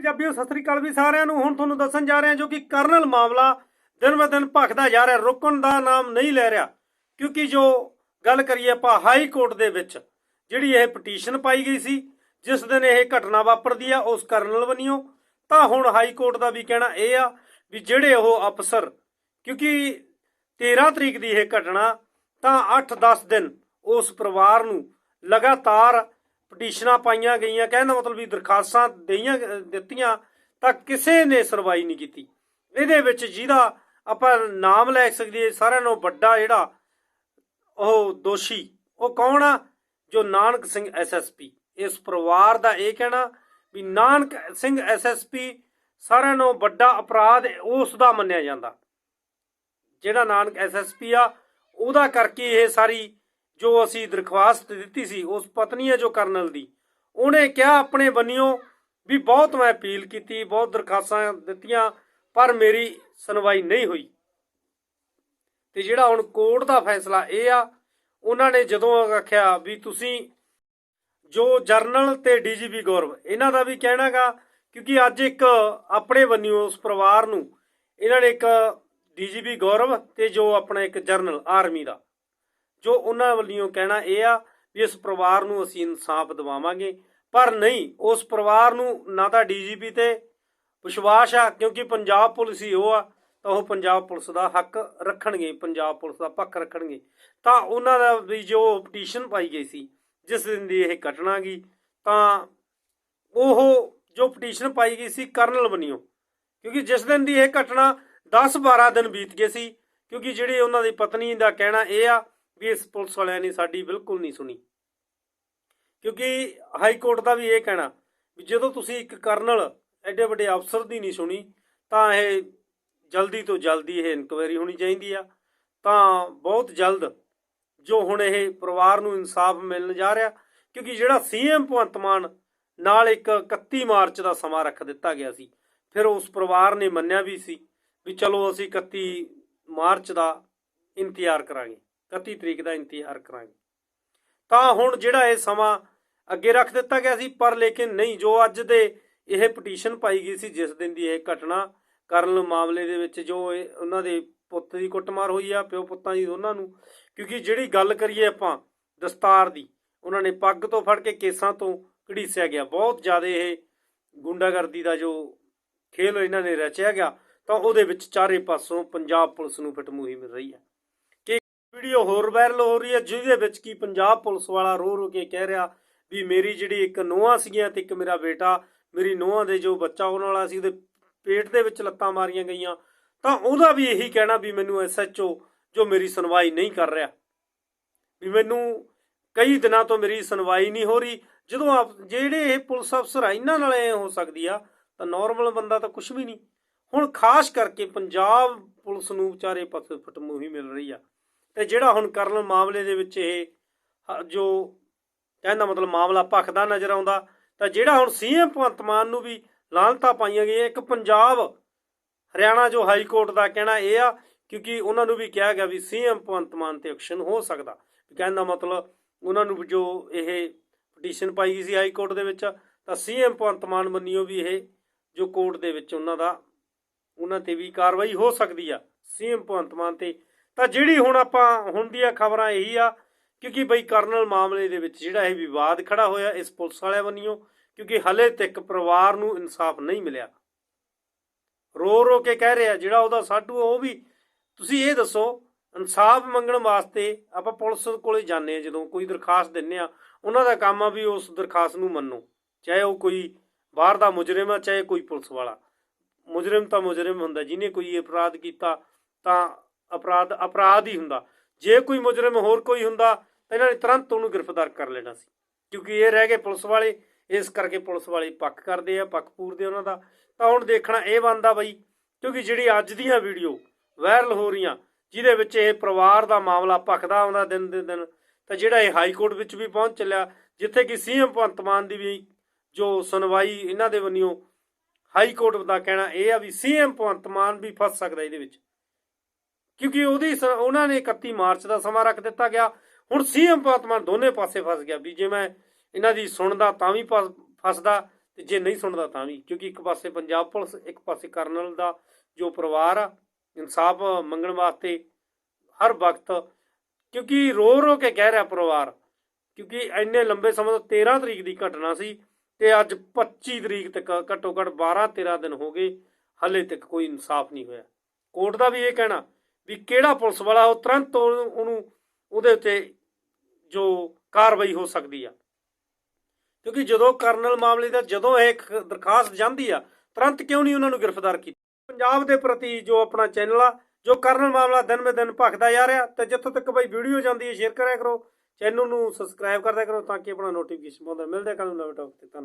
ਪੰਜਾਬੀਓ, ਸਤਿ ਸ੍ਰੀ ਅਕਾਲ ਵੀ ਸਾਰਿਆਂ ਨੂੰ। ਹੁਣ ਤੁਹਾਨੂੰ ਦੱਸਣ ਜਾ ਰਹੇ ਹਾਂ ਜੋ ਕਿ ਕਰਨਲ ਮਾਮਲਾ ਦਿਨ ਬ ਦਿਨ ਭਖਦਾ ਜਾ ਰਿਹਾ, ਰੁਕਣ ਦਾ ਨਾਮ ਨਹੀਂ ਲੈ ਰਿਹਾ। ਕਿਉਂਕਿ ਜੋ ਗੱਲ ਕਰੀਏ ਆਪਾਂ ਹਾਈ ਕੋਰਟ ਦੇ ਵਿੱਚ, ਜਿਹੜੀ ਇਹ ਪਟੀਸ਼ਨ ਪਾਈ ਗਈ ਸੀ, ਜਿਸ ਦਿਨ ਇਹ ਘਟਨਾ ਵਾਪਰਦੀ ਆ, ਉਸ ਕਰਨਲ ਬਣਿਓ ਤਾਂ ਹੁਣ ਹਾਈ ਕੋਰਟ ਦਾ ਵੀ ਕਹਿਣਾ ਇਹ ਆ ਵੀ ਜਿਹੜੇ ਉਹ ਅਫਸਰ, ਕਿਉਂਕਿ 13 ਤਰੀਕ ਦੀ ਇਹ ਘਟਨਾ, ਤਾਂ 8-10 ਦਿਨ ਉਸ ਪਰਿਵਾਰ ਨੂੰ ਲਗਾਤਾਰ ਪਟੀਸ਼ਨਾਂ ਪਾਈਆਂ ਗਈਆਂ, ਕਹਿਣ ਦਾ ਮਤਲਬ ਵੀ ਦਰਖਾਸਤਾਂ ਦੇਈਆਂ ਦਿੱਤੀਆਂ, ਤਾਂ ਕਿਸੇ ਨੇ ਸੁਣਵਾਈ ਨਹੀਂ ਕੀਤੀ। ਇਹਦੇ ਵਿੱਚ ਜਿਹਦਾ ਆਪਾਂ ਨਾਮ ਲੈ ਸਕੀਏ, ਸਾਰਿਆਂ ਨਾਲੋਂ ਵੱਡਾ ਜਿਹੜਾ ਉਹ ਦੋਸ਼ੀ, ਉਹ ਕੌਣ ਆ? ਜੋ ਨਾਨਕ ਸਿੰਘ ਐਸਐਸਪੀ ਇਸ ਪਰਿਵਾਰ ਦਾ ਇਹ ਕਹਿਣਾ ਵੀ ਨਾਨਕ ਸਿੰਘ ਐਸਐਸਪੀ ਸਾਰਿਆਂ ਨਾਲੋਂ ਵੱਡਾ ਅਪਰਾਧ ਉਸ ਦਾ ਮੰਨਿਆ ਜਾਂਦਾ। ਜਿਹੜਾ ਨਾਨਕ ਐਸਐਸਪੀ ਆ, ਉਹਦਾ ਕਰਕੇ ਇਹ ਸਾਰੀ ਜੋ ਅਸੀਂ ਦਰਖਾਸਤ ਦਿੱਤੀ ਸੀ ਉਸ ਪਤਨੀ ਹੈ ਜੋ ਕਰਨਲ ਦੀ, ਉਹਨੇ ਕਿਹਾ ਆਪਣੇ ਬੰਨਿਓ ਵੀ ਬਹੁਤ ਮੈਂ ਅਪੀਲ ਕੀਤੀ, ਬਹੁਤ ਦਰਖਾਸਤਾਂ ਦਿੱਤੀਆਂ, ਪਰ ਮੇਰੀ ਸੁਣਵਾਈ ਨਹੀਂ ਹੋਈ। ਤੇ ਜਿਹੜਾ ਹੁਣ ਕੋਰਟ ਦਾ ਫੈਸਲਾ ਇਹ ਆ, ਉਹਨਾਂ ਨੇ ਜਦੋਂ ਆਖਿਆ ਵੀ ਤੁਸੀਂ ਜੋ ਜਰਨਲ ਤੇ ਡੀਜੀਪੀ ਗੌਰਵ, ਇਹਨਾਂ ਦਾ ਵੀ ਕਹਿਣਾਗਾ, ਕਿਉਂਕਿ ਅੱਜ ਇੱਕ ਆਪਣੇ ਬੰਨਿਓ, ਉਸ ਪਰਿਵਾਰ ਨੂੰ, ਇਹਨਾਂ ਨੇ ਇੱਕ ਡੀਜੀਪੀ ਗੌਰਵ ਤੇ ਜੋ ਆਪਣਾ ਇੱਕ ਜਰਨਲ, ਆਰਮੀ ਦਾ। ਜੋ ਉਹਨਾਂ ਵੱਲੋਂ ਕਹਿਣਾ ਇਹ ਆ ਵੀ ਇਸ ਪਰਿਵਾਰ ਨੂੰ ਅਸੀਂ ਇਨਸਾਫ ਦਿਵਾਵਾਂਗੇ। ਪਰ ਨਹੀਂ, ਉਸ ਪਰਿਵਾਰ ਨੂੰ ਨਾ ਤਾਂ ਡੀਜੀਪੀ ਤੇ ਵਿਸ਼ਵਾਸ ਆ, ਕਿਉਂਕਿ ਪੰਜਾਬ ਪੁਲਿਸ ਹੀ ਉਹ ਆ, ਤਾਂ ਉਹ ਪੰਜਾਬ ਪੁਲਿਸ ਦਾ ਹੱਕ ਰੱਖਣਗੇ, ਪੰਜਾਬ ਪੁਲਿਸ ਦਾ ਪੱਖ ਰੱਖਣਗੇ। ਤਾਂ ਉਹਨਾਂ ਦਾ ਵੀ ਜੋ ਪਟੀਸ਼ਨ ਪਾਈ ਗਈ ਸੀ, ਜਿਸ ਦਿਨ ਦੀ ਇਹ ਘਟਨਾ ਗਈ, ਤਾਂ ਉਹ ਜੋ ਪਟੀਸ਼ਨ ਪਾਈ ਗਈ ਸੀ ਕਰਨਲ ਬਣਿਓ ਕਿਉਂਕਿ ਜਿਸ ਦਿਨ ਦੀ ਇਹ ਘਟਨਾ 10-12 ਦਿਨ ਬੀਤ ਗਏ ਸੀ, ਕਿਉਂਕਿ ਜਿਹੜੀ ਉਹਨਾਂ ਦੀ ਪਤਨੀ ਦਾ ਕਹਿਣਾ ਇਹ ਆ ਵੀ ਇਸ ਪੁਲਿਸ ਵਾਲਿਆਂ ਨੇ ਸਾਡੀ ਬਿਲਕੁਲ ਨਹੀਂ ਸੁਣੀ। ਕਿਉਂਕਿ ਹਾਈ ਕੋਰਟ ਦਾ ਵੀ ਇਹ ਕਹਿਣਾ ਵੀ ਜਦੋਂ ਤੁਸੀਂ ਇੱਕ ਕਰਨਲ ਐਡੇ ਵੱਡੇ ਅਫਸਰ ਦੀ ਨਹੀਂ ਸੁਣੀ, ਤਾਂ ਇਹ ਜਲਦੀ ਤੋਂ ਜਲਦੀ ਇਹ ਇਨਕੁਆਇਰੀ ਹੋਣੀ ਚਾਹੀਦੀ ਆ। ਤਾਂ ਬਹੁਤ ਜਲਦ ਜੋ ਹੁਣ ਇਹ ਪਰਿਵਾਰ ਨੂੰ ਇਨਸਾਫ ਮਿਲਣ ਜਾ ਰਿਹਾ, ਕਿਉਂਕਿ ਜਿਹੜਾ ਸੀਐਮ ਭਗਵੰਤ ਮਾਨ ਨਾਲ ਇੱਕ 31 ਮਾਰਚ ਦਾ ਸਮਾਂ ਰੱਖ ਦਿੱਤਾ ਗਿਆ ਸੀ, ਫਿਰ ਉਸ ਪਰਿਵਾਰ ਨੇ ਮੰਨਿਆ ਵੀ ਸੀ ਵੀ ਚਲੋ ਅਸੀਂ 31 ਮਾਰਚ ਦਾ ਇੰਤਜ਼ਾਰ ਕਰਾਂਗੇ। 31 ਤਰੀਕ ਦਾ ਇੰਤਜ਼ਾਰ ਕਰਾਂਗੇ। ਤਾਂ ਹੁਣ ਜਿਹੜਾ ਇਹ ਸਮਾਂ ਅੱਗੇ ਰੱਖ ਦਿੱਤਾ ਗਿਆ ਸੀ, ਪਰ ਲੇਕਿਨ ਨਹੀਂ, ਜੋ ਅੱਜ ਦੇ ਇਹ ਪਟੀਸ਼ਨ ਪਾਈ ਗਈ ਸੀ, ਜਿਸ ਦਿਨ ਦੀ ਇਹ ਘਟਨਾ ਕਰਨ ਮਾਮਲੇ ਦੇ ਵਿੱਚ ਜੋ ਇਹ ਉਹਨਾਂ ਦੇ ਪੁੱਤ ਦੀ ਕੁੱਟਮਾਰ ਹੋਈ ਆ, ਪਿਓ ਪੁੱਤਾਂ ਦੀ ਦੋਨਾਂ ਨੂੰ, ਕਿਉਂਕਿ ਜਿਹੜੀ ਗੱਲ ਕਰੀਏ ਆਪਾਂ ਦਸਤਾਰ ਦੀ, ਉਹਨਾਂ ਨੇ ਪੱਗ ਤੋਂ ਫੜ ਕੇ ਕੇਸਾਂ ਤੋਂ ਘੜੀਸਿਆ ਗਿਆ। ਬਹੁਤ ਜ਼ਿਆਦਾ ਇਹ ਗੁੰਡਾਗਰਦੀ ਦਾ ਜੋ ਖੇਲ ਇਹਨਾਂ ਨੇ ਰਚਿਆ ਗਿਆ, ਤਾਂ ਉਹਦੇ ਵਿੱਚ ਚਾਰੇ ਪਾਸੋਂ ਪੰਜਾਬ ਪੁਲਿਸ ਨੂੰ ਫਿਟਮੂਹੀ ਮਿਲ ਰਹੀ ਹੈ ਹੋਰ ਵਾਇਰਲ ਹੋ ਰਹੀ ਹੈ, ਜਿਹਦੇ ਵਿੱਚ ਕੀ ਪੰਜਾਬ ਪੁਲਿਸ ਵਾਲਾ ਰੋ ਰੋ ਕੇ ਕਹਿ ਰਿਹਾ ਵੀ ਮੇਰੀ ਜਿਹੜੀ ਇੱਕ ਨੋਹਾਂ ਸੀਗੀਆਂ ਤੇ ਇੱਕ ਮੇਰਾ ਬੇਟਾ, ਮੇਰੀ ਨੂੰਹਾਂ ਦੇ ਜੋ ਬੱਚਾ ਉਹਨਾਂ ਵਾਲਾ ਸੀ, ਉਹਦੇ ਪੇਟ ਦੇ ਵਿੱਚ ਲੱਤਾਂ ਮਾਰੀਆਂ ਗਈਆਂ। ਤਾਂ ਉਹਦਾ ਵੀ ਇਹੀ ਕਹਿਣਾ ਵੀ ਮੈਨੂੰ ਐਸਐਚਓ ਜੋ ਮੇਰੀ ਸੁਣਵਾਈ ਨਹੀਂ ਕਰ ਰਿਹਾ। ਵੀ ਮੈਨੂੰ ਕਈ ਦਿਨਾਂ ਤੋਂ ਮੇਰੀ ਸੁਣਵਾਈ ਨਹੀਂ ਹੋ ਰਹੀ। ਜਦੋਂ ਆਪ, ਜਿਹੜੇ ਇਹ ਪੁਲਿਸ ਅਫਸਰ ਆ, ਇਹਨਾਂ ਨਾਲ ਐ ਹੋ ਸਕਦੀ ਆ, ਤਾਂ ਨਾਰਮਲ ਬੰਦਾ ਤਾਂ ਕੁਝ ਵੀ ਨਹੀਂ। ਹੁਣ ਖਾਸ ਕਰਕੇ ਪੰਜਾਬ ਪੁਲਿਸ ਨੂੰ ਵਿਚਾਰੇ ਪਾਸੇ ਫਟਮੂਹੀ ਮਿਲ ਰਹੀ ਆ। ਤੇ ਜਿਹੜਾ ਹੁਣ ਕਰਨ ਮਾਮਲੇ ਦੇ ਵਿੱਚ ਇਹ ਜੋ ਕਹਿੰਦਾ ਮਤਲਬ ਮਾਮਲਾ ਭਖਦਾ ਨਜ਼ਰ ਆਉਂਦਾ, ਤਾਂ ਜਿਹੜਾ ਹੁਣ ਸੀਐਮ ਭਗਵੰਤ ਮਾਨ ਨੂੰ ਵੀ ਲਾਲਤਾ ਪਾਈਆਂ ਗਈਆਂ, ਇੱਕ ਪੰਜਾਬ, ਹਰਿਆਣਾ ਜੋ ਹਾਈ ਕੋਰਟ ਦਾ ਕਹਿਣਾ ਇਹ ਆ, ਕਿਉਂਕਿ ਉਹਨਾਂ ਨੂੰ ਵੀ ਕਿਹਾ ਗਿਆ ਵੀ ਸੀਐਮ ਭਗਵੰਤ ਮਾਨ ਤੇ ਐਕਸ਼ਨ ਹੋ ਸਕਦਾ। ਕਹਿੰਦਾ ਮਤਲਬ ਉਹਨਾਂ ਨੂੰ ਜੋ ਇਹ ਪਟੀਸ਼ਨ ਪਾਈ ਗਈ ਸੀ ਹਾਈ ਕੋਰਟ ਦੇ ਵਿੱਚ, ਤਾਂ ਸੀਐਮ ਭਗਵੰਤ ਮਾਨ ਮੰਨਿਓ ਵੀ ਇਹ ਜੋ ਕੋਰਟ ਦੇ ਵਿੱਚ ਉਹਨਾਂ ਦਾ, ਉਹਨਾਂ ਤੇ ਵੀ ਕਾਰਵਾਈ ਹੋ ਸਕਦੀ ਆ। ਸੀਐਮ ਭਗਵੰਤ ਮਾਨ ਤੇ ਤਾਂ ਜਿਹੜੀ ਹੁਣ ਆਪਾਂ ਹੁਣ ਦੀਆਂ ਖਬਰਾਂ ਇਹੀ ਆ, ਕਿਉਂਕਿ ਬਈ ਕਰਨਲ ਮਾਮਲੇ ਦੇ ਵਿੱਚ ਜਿਹੜਾ ਇਹ ਵਿਵਾਦ ਖੜਾ ਹੋਇਆ ਇਸ ਪੁਲਿਸ ਵਾਲਿਆਂ ਵੱਲੋਂ, ਕਿਉਂਕਿ ਹਲੇ ਤੱਕ ਪਰਿਵਾਰ ਨੂੰ ਇਨਸਾਫ ਨਹੀਂ ਮਿਲਿਆ। ਰੋ ਰੋ ਕੇ ਕਹਿ ਰਿਹਾ, ਜਿਹੜਾ ਉਹਦਾ ਸਾਡੂ ਉਹ ਵੀ ਤੁਸੀਂ ਇਹ ਦੱਸੋ, ਇਨਸਾਫ ਮੰਗਣ ਵਾਸਤੇ ਆਪਾਂ ਪੁਲਿਸ ਕੋਲੇ ਜਾਂਦੇ ਆ, ਜਦੋਂ ਕੋਈ ਦਰਖਾਸਤ ਦਿੰਨੇ ਆ, ਉਹਨਾਂ ਦਾ ਕੰਮ ਆ ਵੀ ਉਸ ਦਰਖਾਸਤ ਨੂੰ ਮੰਨੋ, ਚਾਹੇ ਉਹ ਕੋਈ ਬਾਹਰ ਦਾ ਮੁਜਰਮ ਆ, ਚਾਹੇ ਕੋਈ ਪੁਲਿਸ ਵਾਲਾ। ਮੁਜਰਮ ਤਾਂ ਮੁਜਰਮ ਹੁੰਦਾ, ਜਿਹਨੇ ਕੋਈ ਅਪਰਾਧ ਕੀਤਾ, ਤਾਂ ਅਪਰਾਧ ਅਪਰਾਧ ਹੀ ਹੁੰਦਾ। ਜੇ ਕੋਈ ਮੁਜਰਮ ਹੋਰ ਕੋਈ ਹੁੰਦਾ, ਤਾਂ ਇਹਨਾਂ ਨੇ ਤੁਰੰਤ ਉਹਨੂੰ ਗ੍ਰਿਫਤਾਰ ਕਰ ਲੈਣਾ ਸੀ। ਕਿਉਂਕਿ ਇਹ ਰਹਿ ਗਏ ਪੁਲਿਸ ਵਾਲੇ, ਇਸ ਕਰਕੇ ਪੁਲਿਸ ਵਾਲੇ ਪੱਕ ਕਰਦੇ ਆ, ਪੱਕ ਪੂਰਦੇ ਉਹਨਾਂ ਦਾ। ਤਾਂ ਹੁਣ ਦੇਖਣਾ ਇਹ ਬੰਦਾ ਬਈ, ਕਿਉਂਕਿ ਜਿਹੜੀ ਅੱਜ ਦੀਆਂ ਵੀਡੀਓ ਵਾਇਰਲ ਹੋ ਰਹੀਆਂ, ਜਿਹਦੇ ਵਿੱਚ ਇਹ ਪਰਿਵਾਰ ਦਾ ਮਾਮਲਾ ਭਖਦਾ ਆਉਂਦਾ ਦਿਨ ਦੇ ਦਿਨ, ਤਾਂ ਜਿਹੜਾ ਇਹ ਹਾਈ ਕੋਰਟ ਵਿੱਚ ਵੀ ਪਹੁੰਚ ਚੱਲਿਆ, ਜਿੱਥੇ ਕਿ ਸੀਐਮ ਭਗਵੰਤ ਮਾਨ ਦੀ ਵੀ ਜੋ ਸੁਣਵਾਈ ਇਹਨਾਂ ਦੇ ਵੱਲੋਂ ਹਾਈ ਕੋਰਟ ਦਾ ਕਹਿਣਾ ਇਹ ਆ ਵੀ ਸੀਐਮ ਭਗਵੰਤ ਮਾਨ ਵੀ ਫਸ ਸਕਦਾ ਇਹਦੇ ਵਿੱਚ। ਕਿਉਂਕਿ ਉਹਦੀ ਸ- ਉਹਨਾਂ ਨੇ 31 ਮਾਰਚ ਦਾ ਸਮਾਂ ਰੱਖ ਦਿੱਤਾ ਗਿਆ। ਹੁਣ ਸੀਐਮ ਭਗਵੰਤ ਮਾਨ ਦੋਨੇ ਪਾਸੇ ਫਸ ਗਿਆ ਵੀ ਜੇ ਮੈਂ ਇਹਨਾਂ ਦੀ ਸੁਣਦਾ ਤਾਂ ਵੀ ਫਸ- ਫਸਦਾ ਤੇ ਜੇ ਨਹੀਂ ਸੁਣਦਾ ਤਾਂ ਵੀ। ਕਿਉਂਕਿ ਇੱਕ ਪਾਸੇ ਪੰਜਾਬ ਪੁਲਿਸ, ਇੱਕ ਪਾਸੇ ਕਰਨਲ ਦਾ ਜੋ ਪਰਿਵਾਰ ਆ, ਇਨਸਾਫ ਮੰਗਣ ਵਾਸਤੇ ਹਰ ਵਕਤ, ਕਿਉਂਕਿ ਰੋ ਰੋ ਕੇ ਕਹਿ ਰਿਹਾ ਪਰਿਵਾਰ, ਕਿਉਂਕਿ ਇੰਨੇ ਲੰਬੇ ਸਮੇਂ ਤੋਂ 13 ਤਰੀਕ ਦੀ ਘਟਨਾ ਸੀ ਤੇ ਅੱਜ 25 ਤਰੀਕ ਤੱਕ, ਘੱਟੋ ਘੱਟ 12 13 ਦਿਨ ਹੋ ਗਏ, ਹਲੇ ਤੱਕ ਕੋਈ ਇਨਸਾਫ ਨਹੀਂ ਹੋਇਆ। ਕੋਰਟ ਦਾ ਵੀ ਇਹ ਕਹਿਣਾ ਵੀ ਕਿਹੜਾ ਪੁਲਿਸ ਵਾਲਾ, ਉਹ ਤੁਰੰਤ ਉਹਨੂੰ ਉਹਨੂੰ- ਉਹਦੇ ਉੱਤੇ ਜੋ ਕਾਰਵਾਈ ਹੋ ਸਕਦੀ ਆ। ਕਿਉਂਕਿ ਜਦੋਂ ਕਰਨਲ ਮਾਮਲੇ ਦਾ, ਜਦੋਂ ਇਹ ਦਰਖਾਸਤ ਜਾਂਦੀ ਆ, ਤੁਰੰਤ ਕਿਉਂ ਨਹੀਂ ਉਹਨਾਂ ਨੂੰ ਗ੍ਰਿਫਤਾਰ ਕੀਤਾ? ਪੰਜਾਬ ਦੇ ਪ੍ਰਤੀ ਜੋ ਆਪਣਾ ਚੈਨਲ ਆ, ਜੋ ਕਰਨਲ ਮਾਮਲਾ ਦਿਨ ਬੇ ਦਿਨ ਭਖਦਾ ਜਾ ਰਿਹਾ, ਤੇ ਜਿੱਥੋਂ ਤੱਕ ਬਈ ਵੀਡੀਓ ਜਾਂਦੀ ਹੈ ਸ਼ੇਅਰ ਕਰਿਆ ਕਰੋ। ਚੈਨਲ ਨੂੰ ਸਬਸਕ੍ਰਾਈਬ ਕਰਦਿਆ ਕਰੋ ਤਾਂ ਕਿ ਆਪਣਾ ਨੋਟੀਫਿਕੇਸ਼ਨ ਪਾਉਂਦਾ। ਮਿਲਦਾ ਕੱਲ ਨੂੰ ਨਵੇਂ ਟੌਪਿਕ ਤੇ। ਧੰਨਵਾਦ।